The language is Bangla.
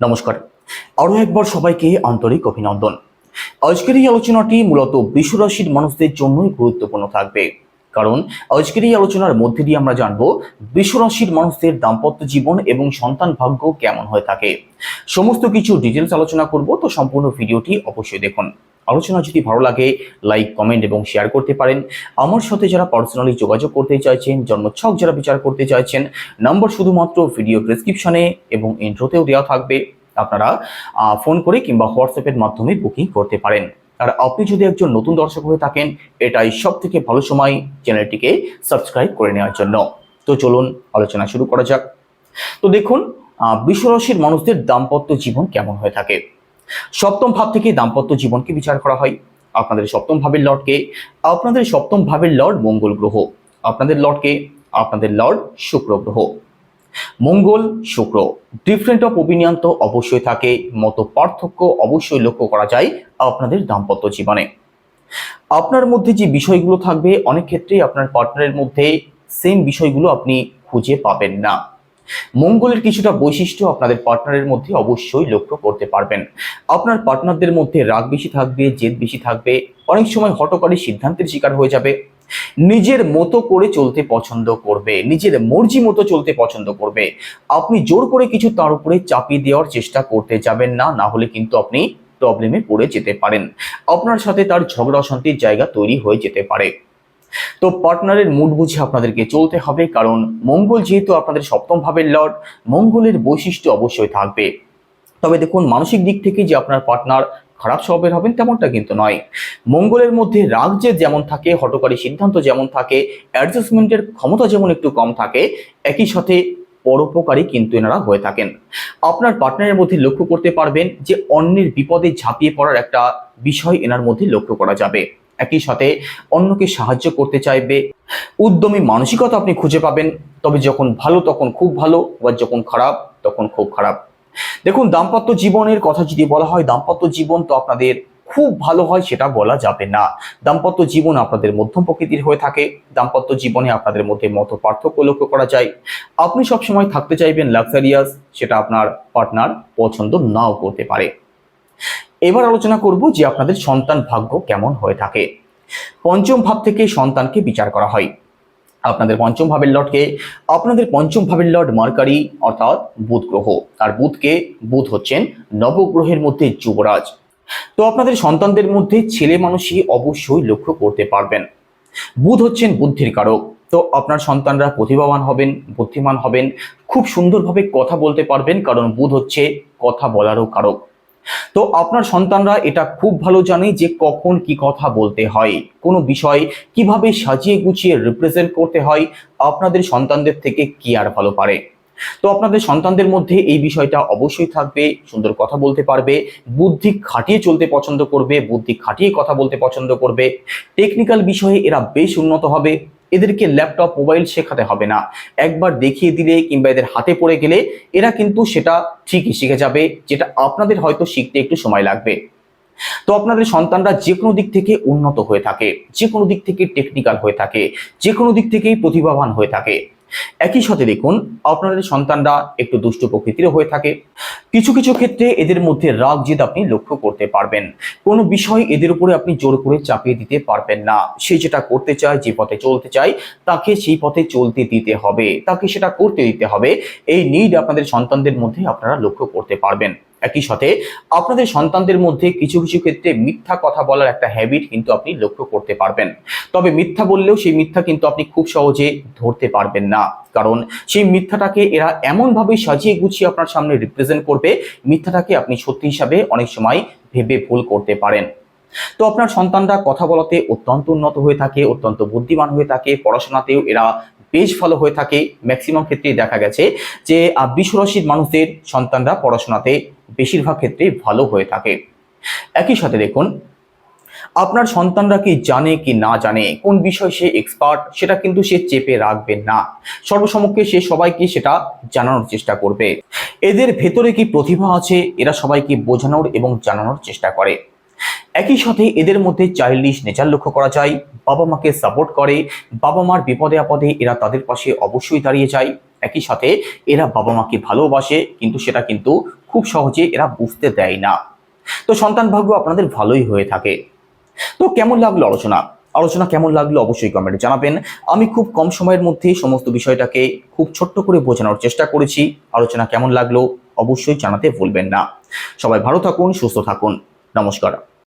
নমস্কার। আরও একবার সবাইকে আন্তরিক অভিনন্দন। আজকের এই আলোচনাটি মূলত বিশ্বরাশির মানুষদের জন্যই গুরুত্বপূর্ণ থাকবে। কারণ আজকের এই আলোচনার মধ্যে দিয়ে আমরা জানব বিশ্বরাশির মানুষদের দাম্পত্য জীবন এবং সন্তান ভাগ্য কেমন হয়ে থাকে। সমস্ত কিছু ডিটেলস আলোচনা করব, তো সম্পূর্ণ ভিডিওটি অবশ্যই দেখুন। আলোচনা যদি ভালো লাগে লাইক কমেন্ট এবং শেয়ার করতে পারেন। আমার সাথে যারা পার্সোনালি যোগাযোগ করতে চাইছেন, জন্মছক যারা বিচার করতে চাইছেন নাম্বার শুধুমাত্র ভিডিও ডেসক্রিপশনে এবং ইন্ট্রোতেও দেওয়া থাকবে। আপনারা ফোন করে কিংবা হোয়াটসঅ্যাপের মাধ্যমে বুকিং করতে পারেন। আর আপনি যদি একজন নতুন দর্শক হয়ে থাকেন, এটাই সব থেকে ভালো সময় চ্যানেলটিকে সাবস্ক্রাইব করে নেওয়ার জন্য। তো চলুন, আলোচনা শুরু করা যাক। তো দেখুন বিশ্বরাশির মানুষদের দাম্পত্য জীবন কেমন হয়ে থাকে? সপ্তম ভাব থেকে দাম্পত্য জীবনকে বিচার করা হয়। আপনাদের সপ্তম ভাবের লর্ডকে, আপনাদের সপ্তম ভাবের লর্ড মঙ্গল গ্রহ, আপনাদের লর্ডকে, আপনাদের লর্ড শুক্র গ্রহ। মঙ্গল, শুক্র ডিফারেন্ট অফ ওপিনিয়ন তো অবশ্যই থাকে, মত পার্থক্য অবশ্যই লক্ষ্য করা যায় আপনাদের দাম্পত্য জীবনে। আপনার মধ্যে যে বিষয়গুলো থাকবে, অনেক ক্ষেত্রেই আপনার পার্টনারের মধ্যে সেম বিষয়গুলো আপনি খুঁজে পাবেন না। মঙ্গলের কিছুটা বৈশিষ্ট্য আপনাদের পার্টনারের মধ্যে অবশ্যই লক্ষ্য করতে পারবেন। আপনার পার্টনারদের মধ্যে রাগ বেশি থাকবে, জেদ বেশি থাকবে, অনেক সময় হটকারী সিদ্ধান্তের শিকার হয়ে যাবে। নিজের মতো করে চলতে পছন্দ করবে, নিজের মর্জি মতো চলতে পছন্দ করবে। আপনি জোর করে কিছু তার উপরে চাপিয়ে দেওয়ার চেষ্টা করতে যাবেন না না হলে কিন্তু আপনি প্রবলেমে পড়ে যেতে পারেন। আপনার সাথে তার ঝগড়া অশান্তির জায়গা তৈরি হয়ে যেতে পারে। তো পার্টনারের মুড বুঝে আপনাদেরকে চলতে হবে, কারণ মঙ্গল যেহেতু আপনাদের সপ্তম ভাবের লর্ড, মঙ্গলের বৈশিষ্ট্য অবশ্যই থাকবে। তবে দেখুন, মানসিক দিক থেকে যে আপনার পার্টনার খারাপ স্বভাবের হবেন তেমনটা কিন্তু নয়। মঙ্গলের মধ্যে রাগ যে যেমন থাকে হটকারী সিদ্ধান্ত যেমন থাকে, অ্যাডজাস্টমেন্টের ক্ষমতা যেমন একটু কম থাকে, একই সাথে পরোপকারী কিন্তু এনারা হয়ে থাকেন। আপনার পার্টনারের মধ্যে লক্ষ্য করতে পারবেন যে অন্যের বিপদে ঝাঁপিয়ে পড়ার একটা বিষয় এনার মধ্যে লক্ষ্য করা যাবে। একই সাথে অন্যকে সাহায্য করতে চাইবে। উদ্যমী মানসিকতা আপনি খুঁজে পাবেন, তবে যখন ভালো তখন খুব ভালো, বা যখন খারাপ তখন খুব খারাপ। দেখুন, দাম্পত্য জীবনের কথা যদি বলা হয়, দাম্পত্য জীবন তো আপনাদের খুব ভালো হয় সেটা বলা যাবে না। দাম্পত্য জীবন আপনাদের মধ্যম প্রকৃতির হয়ে থাকে, দাম্পত্য জীবনে আপনাদের মধ্যে মত পার্থক্য লক্ষ্য করা যায়। আপনি সবসময় থাকতে চাইবেন লাক্সারিয়াস সেটা আপনার পার্টনার পছন্দ নাও করতে পারে। এবার আলোচনা করব যে আপনাদের সন্তান ভাগ্য কেমন হয়ে থাকে। পঞ্চম ভাব থেকে সন্তানকে বিচার করা হয়। আপনাদের পঞ্চম ভাবের লর্ডকে আপনাদের পঞ্চম ভাবের লর্ড মার্কারি অর্থাৎ বুধ গ্রহ। আর বুধকে বুধ হচ্ছেন নবগ্রহের মধ্যে যুবরাজ। তো আপনাদের সন্তানদের মধ্যে ছেলে মানুষই অবশ্যই লক্ষ্য করতে পারবেন। বুধ হচ্ছেন বুদ্ধির কারক। তো আপনার সন্তানরা প্রতিভাবান হবেন, বুদ্ধিমান হবেন, খুব সুন্দরভাবে কথা বলতে পারবেন কারণ বুধ হচ্ছে কথা বলারও কারক। তো আপনার সন্তানরা এটা খুব ভালো জানে যে কখন কি কথা বলতে হয়, কোনো বিষয় কীভাবে সাজিয়ে গুছিয়ে রিপ্রেজেন্ট করতে হয়, আপনাদের সন্তানদের থেকে কি আর ভালো পারে। তো আপনাদের সন্তানদের মধ্যে এই বিষয়টা অবশ্যই থাকবে, সুন্দর কথা বলতে পারবে, বুদ্ধি খাটিয়ে চলতে পছন্দ করবে, বুদ্ধি খাটিয়ে কথা বলতে পছন্দ করবে। টেকনিক্যাল বিষয়ে এরা বেশ উন্নত হবে। এদেরকে ল্যাপটপ মোবাইল শেখাতে হবে না। একবার দেখিয়ে দিলে কিংবা এদের হাতে পড়ে গেলে এরা কিন্তু সেটা ঠিকই শিখে যাবে, যেটা আপনাদের হয়তো শিখতে একটু সময় লাগবে। তো আপনাদের সন্তানরা যে কোনো দিক থেকে উন্নত হয়ে থাকে যে কোনো দিক থেকে টেকনিক্যাল হয়ে থাকে যে কোনো দিক থেকেই প্রতিভাবান হয়ে থাকে। একই সাথে দেখুন, আপনাদের সন্তানরা একটু দুষ্ট প্রকৃতির হয়ে থাকে। কিছু কিছু ক্ষেত্রে এদের মধ্যে রাগ জেদ আপনি লক্ষ্য করতে পারবেন। কোনো বিষয় এদের উপরে আপনি জোর করে চাপিয়ে দিতে পারবেন না। সে যেটা করতে চায়, যে পথে চলতে চায়, তাকে সেই পথে চলতে দিতে হবে। তাকে সেটা করতে দিতে হবে। এই নিড আপনাদের সন্তানদের মধ্যে আপনারা লক্ষ্য করতে পারবেন। একই সাথে আপনাদের সন্তানদের মধ্যে কিছু কিছু ক্ষেত্রে মিথ্যা কথা বলার একটা হ্যাবিট কিন্তু আপনি লক্ষ্য করতে পারবেন। তবে মিথ্যা বললেও সেই মিথ্যা কিন্তু আপনি খুব সহজে ধরতে পারবেন না। কারণ সেই মিথ্যাটাকে এরা এমনভাবে সাজিয়ে গুছিয়ে আপনার সামনে রিপ্রেজেন্ট করবে, মিথ্যাটাকে আপনি সত্যি হিসাবে অনেক সময় ভেবে ভুল করতে পারেন। তো আপনার সন্তানরা কথা বলাতে অত্যন্ত উন্নত হয়ে থাকে, অত্যন্ত বুদ্ধিমান হয়ে থাকে, পড়াশোনাতেও এরা বেশ ভালো হয়ে থাকে। ম্যাক্সিমাম ক্ষেত্রেই দেখা গেছে যে বিশ্বরাশির মানুষদের সন্তানরা পড়াশোনাতে বেশিরভাগ ক্ষেত্রে ভালো হয়ে থাকে। একই সাথে দেখুন, আপনার সন্তানরা কি জানে কি না জানে, কোন বিষয় সে এক্সপার্ট সেটা কিন্তু সে চেপে রাখবে না। সর্বসমক্ষে সে সবাইকে সেটা জানানোর চেষ্টা করবে। এদের ভেতরে কি প্রতিভা আছে, এরা সবাইকে বোঝানোর এবং জানানোর চেষ্টা করে। একই সাথে এদের মধ্যে চাইল্ডিশ নেচার লক্ষ্য করা যায়, বাবা মাকে সাপোর্ট করে, বাবা মার বিপদে আপদে এরা তাদের পাশে অবশ্যই দাঁড়িয়ে যায়। একই সাথে এরা বাবা মাকে ভালোবাসে, কিন্তু সেটা কিন্তু খুব সহজে এরা বুঝতে দেয় না। তো সন্তান ভাগ্য আপনাদের ভালোই হয়ে থাকে। তো কেমন লাগল আলোচনা? আলোচনা কেমন লাগল অবশ্যই কমেন্টে জানাবেন। আমি খুব কম সময়ের মধ্যে সমস্ত বিষয়টাকে খুব ছোট্ট করে বোঝানোর চেষ্টা করেছি। আলোচনা কেমন লাগল অবশ্যই জানাতে ভুলবেন না। সবাই ভালো থাকুন, সুস্থ থাকুন। নমস্কার।